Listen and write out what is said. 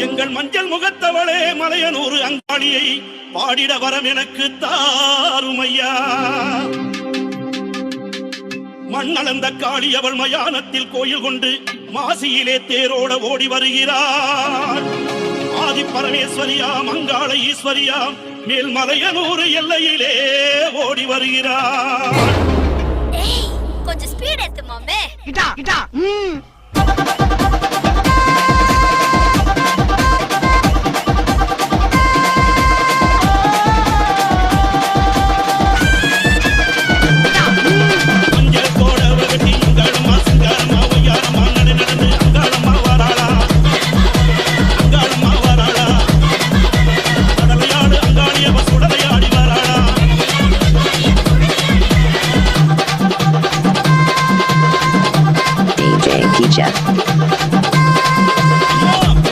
எங்கள் மஞ்சள் முகத்தவளே மலையனூர் அங்காளியை பாடிட வரம் எனக்கு தாருமையா. மண்ணளந்த காளி அவள் மயானத்தில் கோயில் கொண்டு மாசியிலே தேரோட ஓடி வருகிறார் ஆதி பரமேஸ்வரியாம் அங்காள ஈஸ்வரியாம் மேல்மலையனூர் எல்லையிலே ஓடி வருகிறார் ஏய் கொஞ்சம் ஸ்பீட் ஏத்து மாமே Jeff.